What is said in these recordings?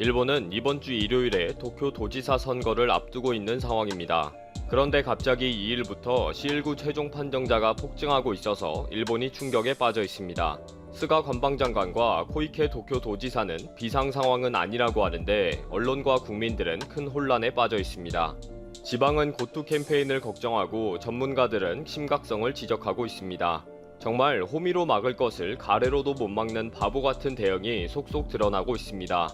일본은 이번 주 일요일에 도쿄 도지사 선거를 앞두고 있는 상황입니다. 그런데 갑자기 2일부터 C19 최종 판정자가 폭증하고 있어서 일본이 충격에 빠져 있습니다. 스가 관방장관과 코이케 도쿄 도지사는 비상 상황은 아니라고 하는데 언론과 국민들은 큰 혼란에 빠져 있습니다. 지방은 고투 캠페인을 걱정하고 전문가들은 심각성을 지적하고 있습니다. 정말 호미로 막을 것을 가래로도 못 막는 바보 같은 대응이 속속 드러나고 있습니다.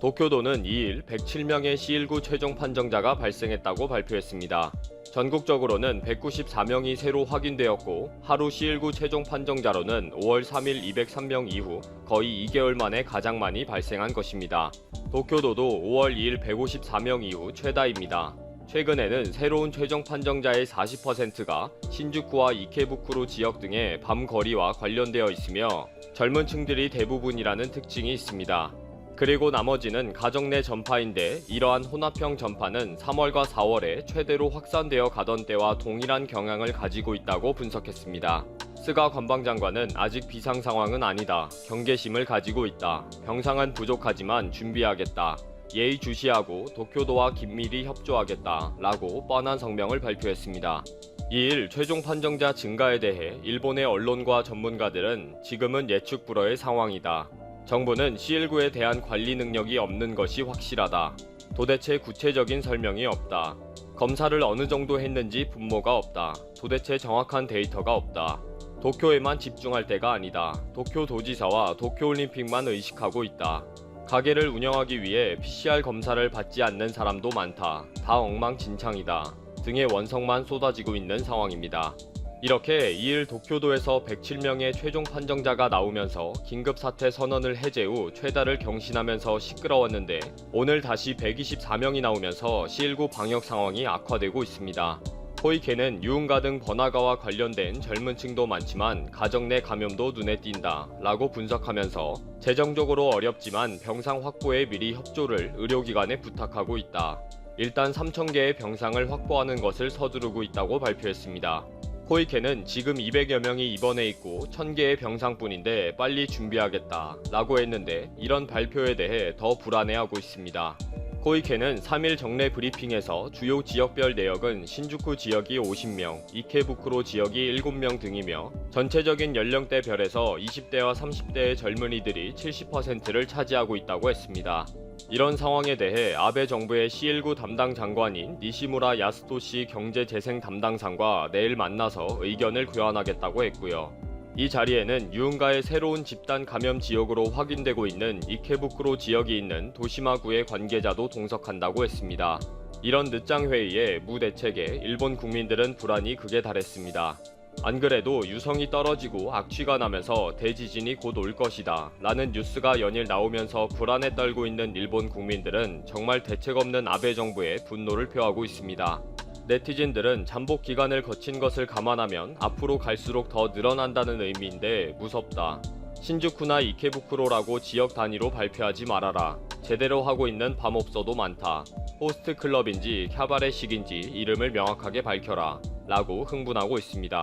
도쿄도는 2일 107명의 C19 최종 판정자가 발생했다고 발표했습니다. 전국적으로는 194명이 새로 확인되었고 하루 C19 최종 판정자로는 5월 3일 203명 이후 거의 2개월 만에 가장 많이 발생한 것입니다. 도쿄도도 5월 2일 154명 이후 최다입니다. 최근에는 새로운 최종 판정자의 40%가 신주쿠와 이케부쿠로 지역 등의 밤 거리와 관련되어 있으며 젊은 층들이 대부분이라는 특징이 있습니다. 그리고 나머지는 가정 내 전파인데 이러한 혼합형 전파는 3월과 4월에 최대로 확산되어 가던 때와 동일한 경향을 가지고 있다고 분석했습니다. 스가 관방장관은 아직 비상 상황은 아니다. 경계심을 가지고 있다. 병상은 부족하지만 준비하겠다. 예의 주시하고 도쿄도와 긴밀히 협조하겠다. 라고 뻔한 성명을 발표했습니다. 2일 최종 판정자 증가에 대해 일본의 언론과 전문가들은 지금은 예측 불허의 상황이다. 정부는 C19에 대한 관리 능력이 없는 것이 확실하다. 도대체 구체적인 설명이 없다. 검사를 어느 정도 했는지 분모가 없다. 도대체 정확한 데이터가 없다. 도쿄에만 집중할 때가 아니다. 도쿄 도지사와 도쿄올림픽만 의식하고 있다. 가게를 운영하기 위해 PCR 검사를 받지 않는 사람도 많다. 다 엉망진창이다. 등의 원성만 쏟아지고 있는 상황입니다. 이렇게 2일 도쿄도에서 107명의 최종 판정자가 나오면서 긴급 사태 선언을 해제 후 최다를 경신하면서 시끄러웠는데 오늘 다시 124명이 나오면서 C19 방역 상황이 악화되고 있습니다. 코이케는 유흥가 등 번화가와 관련된 젊은 층도 많지만 가정 내 감염도 눈에 띈다 라고 분석하면서 재정적으로 어렵지만 병상 확보에 미리 협조를 의료기관에 부탁하고 있다. 일단 3,000개의 병상을 확보하는 것을 서두르고 있다고 발표했습니다. 코이케는 지금 200여 명이 입원해 있고 1000개의 병상뿐인데 빨리 준비하겠다 라고 했는데 이런 발표에 대해 더 불안해하고 있습니다. 코이케는 3일 정례 브리핑에서 주요 지역별 내역은 신주쿠 지역이 50명, 이케부쿠로 지역이 7명 등이며 전체적인 연령대별에서 20대와 30대의 젊은이들이 70%를 차지하고 있다고 했습니다. 이런 상황에 대해 아베 정부의 C19 담당 장관인 니시무라 야스토시 경제재생 담당상과 내일 만나서 의견을 교환하겠다고 했고요. 이 자리에는 유흥가의 새로운 집단 감염 지역으로 확인되고 있는 이케부쿠로 지역이 있는 도시마구의 관계자도 동석한다고 했습니다. 이런 늦장 회의에 무대책에 일본 국민들은 불안이 극에 달했습니다. 안 그래도 유성이 떨어지고 악취가 나면서 대지진이 곧 올 것이다 라는 뉴스가 연일 나오면서 불안에 떨고 있는 일본 국민들은 정말 대책 없는 아베 정부에 분노를 표하고 있습니다. 네티즌들은 잠복 기간을 거친 것을 감안하면 앞으로 갈수록 더 늘어난다는 의미인데 무섭다. 신주쿠나 이케부쿠로라고 지역 단위로 발표하지 말아라. 제대로 하고 있는 밤업소도 많다. 호스트 클럽인지 캬바레식인지 이름을 명확하게 밝혀라. 라고 흥분하고 있습니다.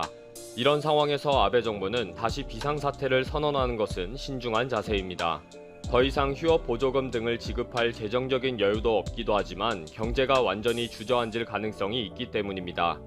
이런 상황에서 아베 정부는 다시 비상사태를 선언하는 것은 신중한 자세입니다. 더 이상 휴업 보조금 등을 지급할 재정적인 여유도 없기도 하지만 경제가 완전히 주저앉을 가능성이 있기 때문입니다.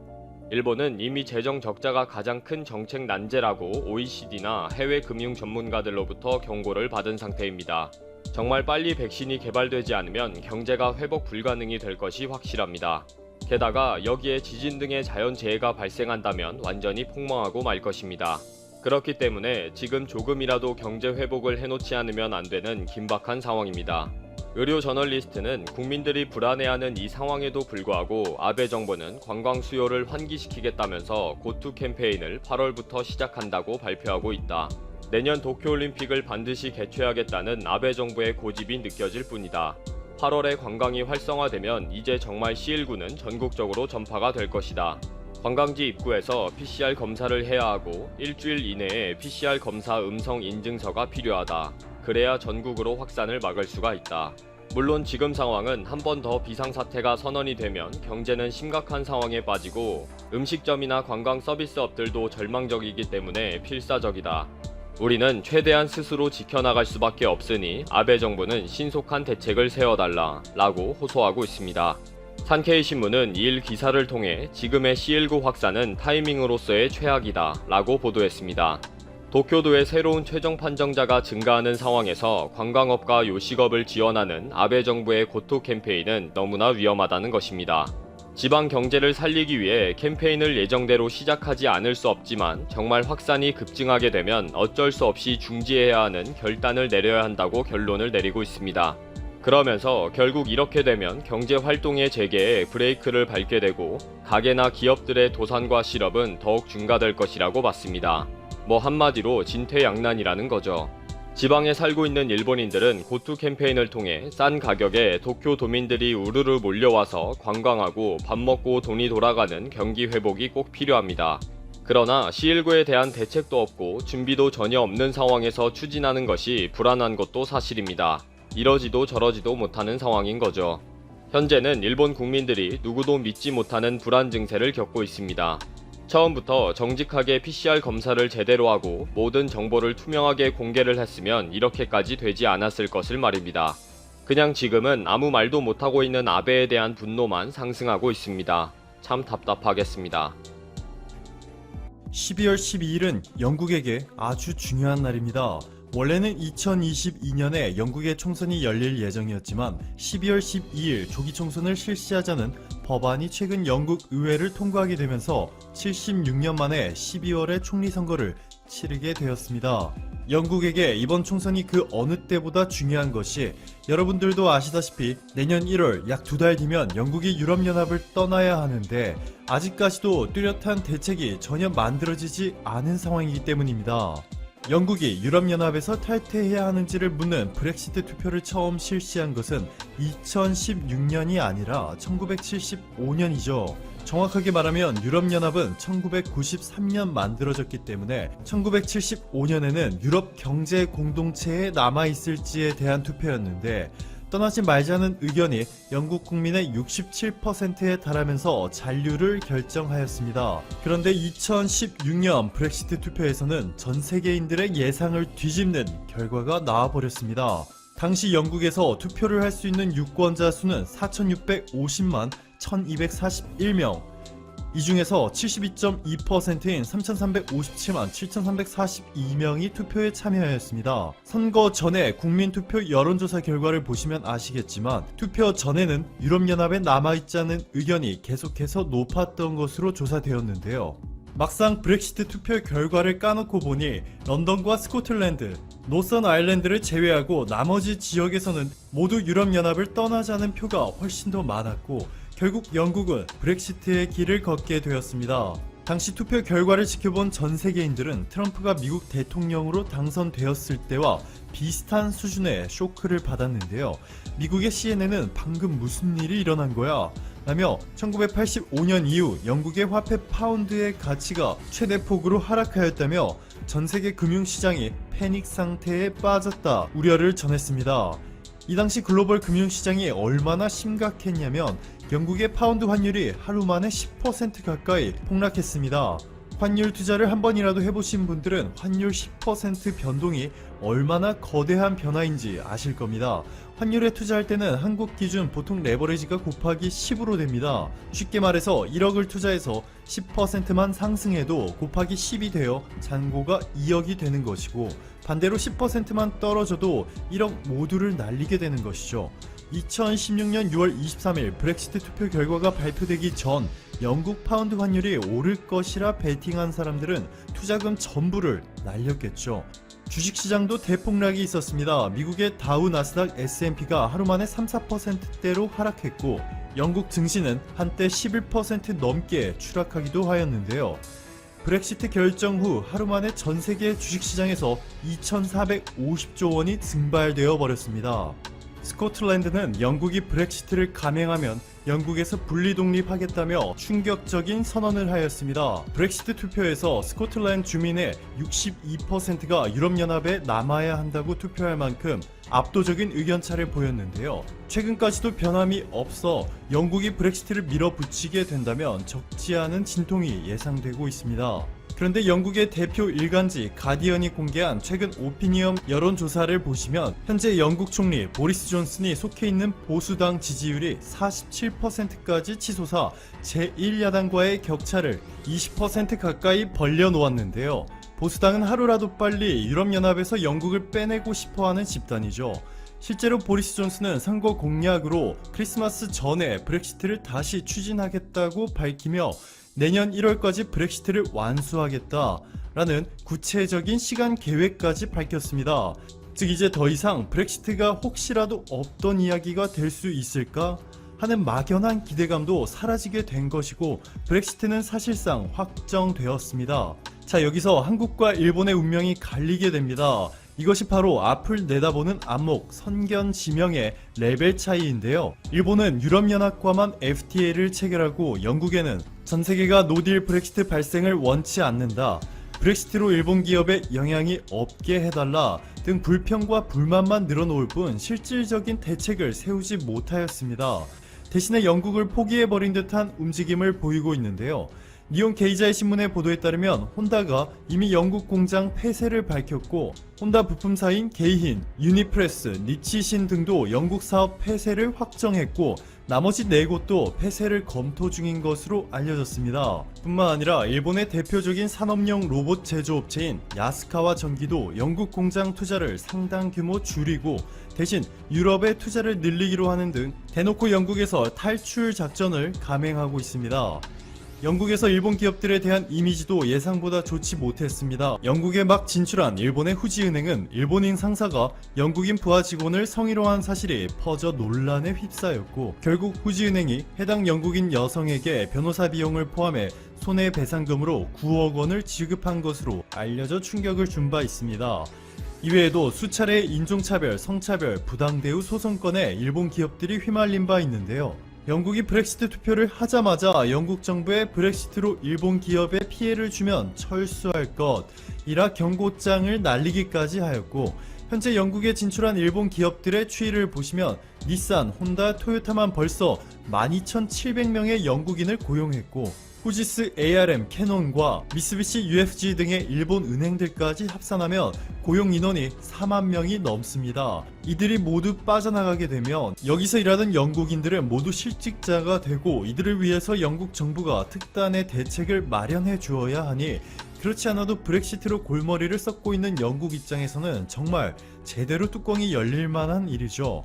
일본은 이미 재정 적자가 가장 큰 정책 난제라고 OECD나 해외 금융 전문가들로부터 경고를 받은 상태입니다. 정말 빨리 백신이 개발되지 않으면 경제가 회복 불가능이 될 것이 확실합니다. 게다가 여기에 지진 등의 자연재해가 발생한다면 완전히 폭망하고 말 것입니다. 그렇기 때문에 지금 조금이라도 경제 회복을 해놓지 않으면 안 되는 긴박한 상황입니다. 의료 저널리스트는 국민들이 불안해하는 이 상황에도 불구하고 아베 정부는 관광 수요를 환기시키겠다면서 고투 캠페인을 8월부터 시작한다고 발표하고 있다. 내년 도쿄올림픽을 반드시 개최하겠다는 아베 정부의 고집이 느껴질 뿐이다. 8월에 관광이 활성화되면 이제 정말 C19는 전국적으로 전파가 될 것이다. 관광지 입구에서 PCR 검사를 해야 하고 일주일 이내에 PCR 검사 음성 인증서가 필요하다. 그래야 전국으로 확산을 막을 수가 있다. 물론 지금 상황은 한 번 더 비상사태가 선언이 되면 경제는 심각한 상황에 빠지고 음식점이나 관광 서비스업들도 절망적이기 때문에 필사적이다. 우리는 최대한 스스로 지켜나갈 수밖에 없으니 아베 정부는 신속한 대책을 세워달라 라고 호소하고 있습니다. 산케이 신문은 이일 기사를 통해 지금의 C19 확산은 타이밍으로서의 최악이다 라고 보도했습니다. 도쿄도의 새로운 최종 판정자가 증가하는 상황에서 관광업과 요식업을 지원하는 아베 정부의 고토 캠페인은 너무나 위험하다는 것입니다. 지방 경제를 살리기 위해 캠페인을 예정대로 시작하지 않을 수 없지만 정말 확산이 급증하게 되면 어쩔 수 없이 중지해야 하는 결단을 내려야 한다고 결론을 내리고 있습니다. 그러면서 결국 이렇게 되면 경제 활동의 재개에 브레이크를 밟게 되고 가게나 기업들의 도산과 실업은 더욱 증가될 것이라고 봤습니다. 뭐 한마디로 진퇴양난이라는 거죠. 지방에 살고 있는 일본인들은 고투 캠페인을 통해 싼 가격에 도쿄 도민들이 우르르 몰려와서 관광하고 밥 먹고 돈이 돌아가는 경기 회복이 꼭 필요합니다. 그러나 C19에 대한 대책도 없고 준비도 전혀 없는 상황에서 추진하는 것이 불안한 것도 사실입니다. 이러지도 저러지도 못하는 상황인 거죠. 현재는 일본 국민들이 누구도 믿지 못하는 불안 증세를 겪고 있습니다. 처음부터 정직하게 PCR 검사를 제대로 하고 모든 정보를 투명하게 공개를 했으면 이렇게까지 되지 않았을 것을 말입니다. 그냥 지금은 아무 말도 못하고 있는 아베에 대한 분노만 상승하고 있습니다. 참 답답하겠습니다. 12월 12일은 영국에게 아주 중요한 날입니다. 원래는 2022년에 영국의 총선이 열릴 예정이었지만 12월 12일 조기 총선을 실시하자는 법안이 최근 영국 의회를 통과하게 되면서 76년 만에 12월에 총리 선거를 치르게 되었습니다. 영국에게 이번 총선이 그 어느 때보다 중요한 것이 여러분들도 아시다시피 내년 1월 약 두 달 뒤면 영국이 유럽연합을 떠나야 하는데 아직까지도 뚜렷한 대책이 전혀 만들어지지 않은 상황이기 때문입니다. 영국이 유럽연합에서 탈퇴해야 하는지를 묻는 브렉시트 투표를 처음 실시한 것은 2016년이 아니라 1975년이죠. 정확하게 말하면 유럽연합은 1993년 만들어졌기 때문에 1975년에는 유럽 경제 공동체에 남아있을지에 대한 투표였는데 떠나지 말자는 의견이 영국 국민의 67%에 달하면서 잔류를 결정하였습니다. 그런데 2016년 브렉시트 투표에서는 전 세계인들의 예상을 뒤집는 결과가 나와버렸습니다. 당시 영국에서 투표를 할 수 있는 유권자 수는 4,650만 1,241명. 이 중에서 72.2%인 3,357만 7,342명이 투표에 참여하였습니다. 선거 전에 국민투표 여론조사 결과를 보시면 아시겠지만 투표 전에는 유럽연합에 남아있지 않은 의견이 계속해서 높았던 것으로 조사되었는데요. 막상 브렉시트 투표 결과를 까놓고 보니 런던과 스코틀랜드, 노선 아일랜드를 제외하고 나머지 지역에서는 모두 유럽연합을 떠나자는 표가 훨씬 더 많았고 결국 영국은 브렉시트의 길을 걷게 되었습니다. 당시 투표 결과를 지켜본 전 세계인들은 트럼프가 미국 대통령으로 당선되었을 때와 비슷한 수준의 쇼크를 받았는데요. 미국의 CNN은 방금 무슨 일이 일어난 거야? 라며 1985년 이후 영국의 화폐 파운드의 가치가 최대 폭으로 하락하였다며 전 세계 금융시장이 패닉 상태에 빠졌다 우려를 전했습니다. 이 당시 글로벌 금융시장이 얼마나 심각했냐면 영국의 파운드 환율이 하루 만에 10% 가까이 폭락했습니다. 환율 투자를 한 번이라도 해보신 분들은 환율 10% 변동이 얼마나 거대한 변화인지 아실 겁니다. 환율에 투자할 때는 한국 기준 보통 레버리지가 곱하기 10으로 됩니다. 쉽게 말해서 1억을 투자해서 10%만 상승해도 곱하기 10이 되어 잔고가 2억이 되는 것이고 반대로 10%만 떨어져도 1억 모두를 날리게 되는 것이죠. 2016년 6월 23일 브렉시트 투표 결과가 발표되기 전 영국 파운드 환율이 오를 것이라 베팅한 사람들은 투자금 전부를 날렸겠죠. 주식시장도 대폭락이 있었습니다. 미국의 다우 나스닥 S&P가 하루 만에 3, 4%대로 하락했고 영국 증시는 한때 11% 넘게 추락하기도 하였는데요. 브렉시트 결정 후 하루 만에 전 세계 주식시장에서 2,450조 원이 증발되어 버렸습니다. 스코틀랜드는 영국이 브렉시트를 감행하면 영국에서 분리 독립하겠다며 충격적인 선언을 하였습니다. 브렉시트 투표에서 스코틀랜드 주민의 62%가 유럽연합에 남아야 한다고 투표할 만큼 압도적인 의견차를 보였는데요. 최근까지도 변함이 없어 영국이 브렉시트를 밀어붙이게 된다면 적지 않은 진통이 예상되고 있습니다. 그런데 영국의 대표 일간지 가디언이 공개한 최근 오피니언 여론조사를 보시면 현재 영국 총리 보리스 존슨이 속해 있는 보수당 지지율이 47%까지 치솟아 제1야당과의 격차를 20% 가까이 벌려놓았는데요. 보수당은 하루라도 빨리 유럽연합에서 영국을 빼내고 싶어 하는 집단이죠. 실제로 보리스 존슨은 선거 공약으로 크리스마스 전에 브렉시트를 다시 추진하겠다고 밝히며 내년 1월까지 브렉시트를 완수하겠다라는 구체적인 시간 계획까지 밝혔습니다. 즉 이제 더 이상 브렉시트가 혹시라도 없던 이야기가 될 수 있을까 하는 막연한 기대감도 사라지게 된 것이고 브렉시트는 사실상 확정되었습니다. 자 여기서 한국과 일본의 운명이 갈리게 됩니다. 이것이 바로 앞을 내다보는 안목, 선견 지명의 레벨 차이인데요. 일본은 유럽연합과만 FTA를 체결하고 영국에는 전 세계가 노딜 브렉시트 발생을 원치 않는다. 브렉시트로 일본 기업에 영향이 없게 해달라 등 불평과 불만만 늘어놓을 뿐 실질적인 대책을 세우지 못하였습니다. 대신에 영국을 포기해버린 듯한 움직임을 보이고 있는데요. 니온 게이자의 신문의 보도에 따르면 혼다가 이미 영국 공장 폐쇄를 밝혔고 혼다 부품사인 게이힌, 유니프레스, 니치신 등도 영국 사업 폐쇄를 확정했고 나머지 네 곳도 폐쇄를 검토 중인 것으로 알려졌습니다. 뿐만 아니라 일본의 대표적인 산업용 로봇 제조업체인 야스카와 전기도 영국 공장 투자를 상당 규모 줄이고 대신 유럽에 투자를 늘리기로 하는 등 대놓고 영국에서 탈출 작전을 감행하고 있습니다. 영국에서 일본 기업들에 대한 이미지도 예상보다 좋지 못했습니다. 영국에 막 진출한 일본의 후지은행은 일본인 상사가 영국인 부하 직원을 성희롱 한 사실이 퍼져 논란에 휩싸였고 결국 후지은행이 해당 영국인 여성에게 변호사 비용을 포함해 손해배상금으로 9억 원을 지급한 것으로 알려져 충격을 준 바 있습니다. 이외에도 수차례 인종차별, 성차별, 부당대우 소송건에 일본 기업들이 휘말린 바 있는데요. 영국이 브렉시트 투표를 하자마자 영국 정부의 브렉시트로 일본 기업에 피해를 주면 철수할 것이라 경고장을 날리기까지 하였고 현재 영국에 진출한 일본 기업들의 추이를 보시면 닛산, 혼다, 토요타만 벌써 12,700명의 영국인을 고용했고 후지스 ARM, 캐논과 미쓰비시 UFG 등의 일본 은행들까지 합산하면 고용 인원이 4만 명이 넘습니다. 이들이 모두 빠져나가게 되면 여기서 일하는 영국인들은 모두 실직자가 되고 이들을 위해서 영국 정부가 특단의 대책을 마련해 주어야 하니 그렇지 않아도 브렉시트로 골머리를 썩고 있는 영국 입장에서는 정말 제대로 뚜껑이 열릴 만한 일이죠.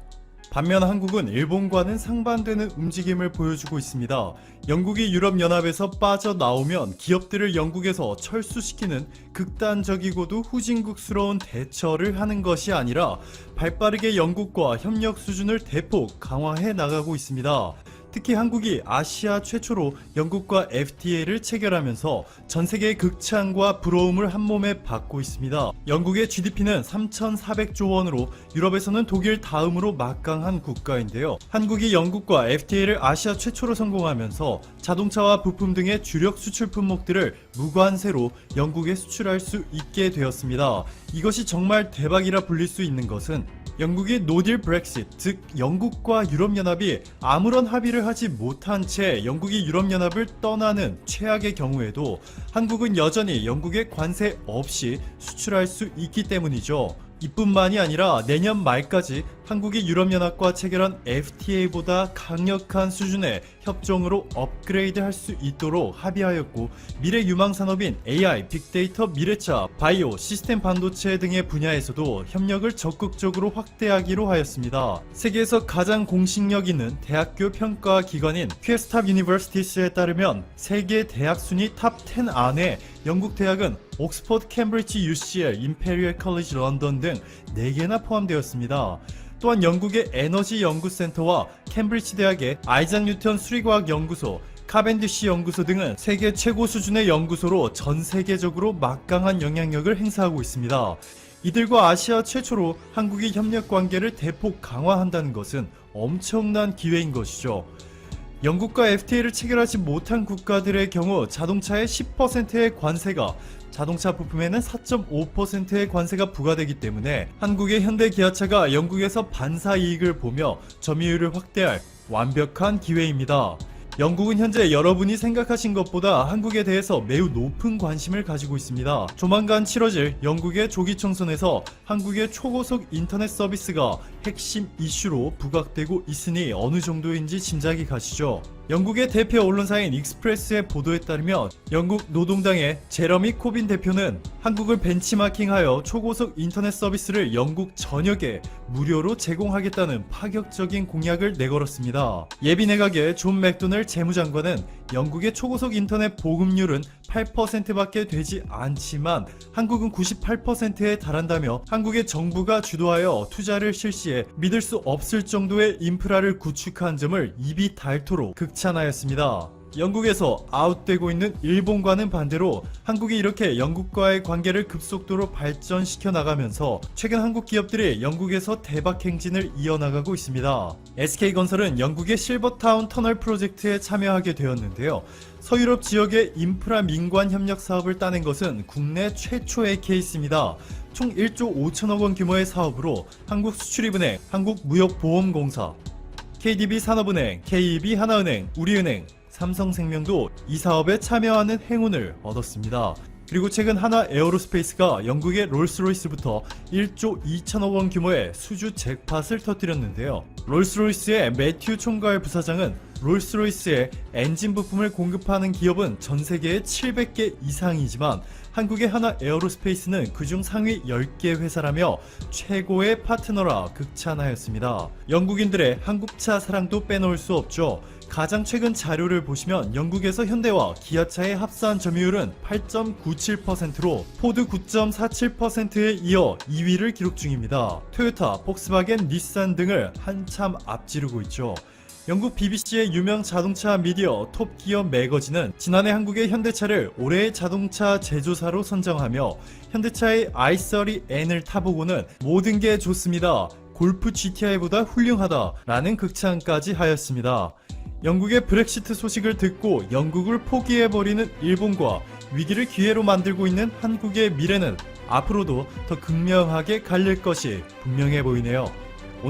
반면 한국은 일본과는 상반되는 움직임을 보여주고 있습니다. 영국이 유럽연합에서 빠져나오면 기업들을 영국에서 철수시키는 극단적이고도 후진국스러운 대처를 하는 것이 아니라 발빠르게 영국과 협력 수준을 대폭 강화해 나가고 있습니다. 특히 한국이 아시아 최초로 영국과 FTA를 체결하면서 전 세계의 극찬과 부러움을 한 몸에 받고 있습니다. 영국의 GDP는 3,400조 원으로 유럽에서는 독일 다음으로 막강한 국가인데요. 한국이 영국과 FTA를 아시아 최초로 성공하면서 자동차와 부품 등의 주력 수출 품목들을 무관세로 영국에 수출할 수 있게 되었습니다. 이것이 정말 대박이라 불릴 수 있는 것은 영국이 노딜 브렉시트, 즉 영국과 유럽연합이 아무런 합의를 하지 못한 채 영국이 유럽연합을 떠나는 최악의 경우에도 한국은 여전히 영국에 관세 없이 수출할 수 있기 때문이죠. 이뿐만이 아니라 내년 말까지 한국이 유럽연합과 체결한 FTA보다 강력한 수준의 협정으로 업그레이드 할 수 있도록 합의하였고 미래 유망 산업인 AI, 빅데이터, 미래차, 바이오, 시스템 반도체 등의 분야에서도 협력을 적극적으로 확대하기로 하였습니다. 세계에서 가장 공식력 있는 대학교 평가 기관인 퀘스탑 유니버시티스에 따르면 세계 대학 순위 탑 10 안에 영국 대학은 옥스퍼드, 캠브리지, UCL, 임페리얼 컬리지 런던 등 4개나 포함되었습니다. 또한 영국의 에너지 연구센터와 캠브리지 대학의 아이작 뉴턴 수리과학 연구소, 카벤디시 연구소 등은 세계 최고 수준의 연구소로 전 세계적으로 막강한 영향력을 행사하고 있습니다. 이들과 아시아 최초로 한국이 협력 관계를 대폭 강화한다는 것은 엄청난 기회인 것이죠. 영국과 FTA를 체결하지 못한 국가들의 경우 자동차의 10%의 관세가 자동차 부품에는 4.5%의 관세가 부과되기 때문에 한국의 현대 기아차가 영국에서 반사 이익을 보며 점유율을 확대할 완벽한 기회입니다. 영국은 현재 여러분이 생각하신 것보다 한국에 대해서 매우 높은 관심을 가지고 있습니다. 조만간 치러질 영국의 조기 총선에서 한국의 초고속 인터넷 서비스가 핵심 이슈로 부각되고 있으니 어느 정도인지 짐작이 가시죠. 영국의 대표 언론사인 익스프레스의 보도에 따르면 영국 노동당의 제러미 코빈 대표는 한국을 벤치마킹하여 초고속 인터넷 서비스를 영국 전역에 무료로 제공하겠다는 파격적인 공약을 내걸었습니다. 예비 내각의 존 맥도널 재무장관은 영국의 초고속 인터넷 보급률은 8%밖에 되지 않지만 한국은 98%에 달한다며 한국의 정부가 주도하여 투자를 실시해 믿을 수 없을 정도의 인프라를 구축한 점을 입이 닳도록 극찬하였습니다. 영국에서 아웃되고 있는 일본과는 반대로 한국이 이렇게 영국과의 관계를 급속도로 발전시켜 나가면서 최근 한국 기업들이 영국에서 대박 행진을 이어나가고 있습니다. SK건설은 영국의 실버타운 터널 프로젝트에 참여하게 되었는데요. 서유럽 지역의 인프라 민관 협력 사업을 따낸 것은 국내 최초의 케이스입니다. 총 1조 5천억 원 규모의 사업으로 한국 수출입은행, 한국무역보험공사, KDB 산업은행, KEB 하나은행, 우리은행, 삼성생명도 이 사업에 참여하는 행운을 얻었습니다. 그리고 최근 하나 에어로스페이스가 영국의 롤스로이스부터 1조 2천억 원 규모의 수주 잭팟을 터뜨렸는데요. 롤스로이스의 매튜 총괄 부사장은 롤스로이스의 엔진 부품을 공급하는 기업은 전 세계에 700개 이상이지만 한국의 하나 에어로스페이스는 그중 상위 10개 회사라며 최고의 파트너라 극찬하였습니다. 영국인들의 한국차 사랑도 빼놓을 수 없죠. 가장 최근 자료를 보시면 영국에서 현대와 기아차의 합산 점유율은 8.97%로 포드 9.47%에 이어 2위를 기록 중입니다. 토요타, 폭스바겐, 닛산 등을 한참 앞지르고 있죠. 영국 BBC의 유명 자동차 미디어 톱기어 매거진은 지난해 한국의 현대차를 올해의 자동차 제조사로 선정하며 현대차의 i30N을 타보고는 모든 게 좋습니다. 골프 GTI보다 훌륭하다 라는 극찬까지 하였습니다. 영국의 브렉시트 소식을 듣고 영국을 포기해버리는 일본과 위기를 기회로 만들고 있는 한국의 미래는 앞으로도 더 극명하게 갈릴 것이 분명해 보이네요.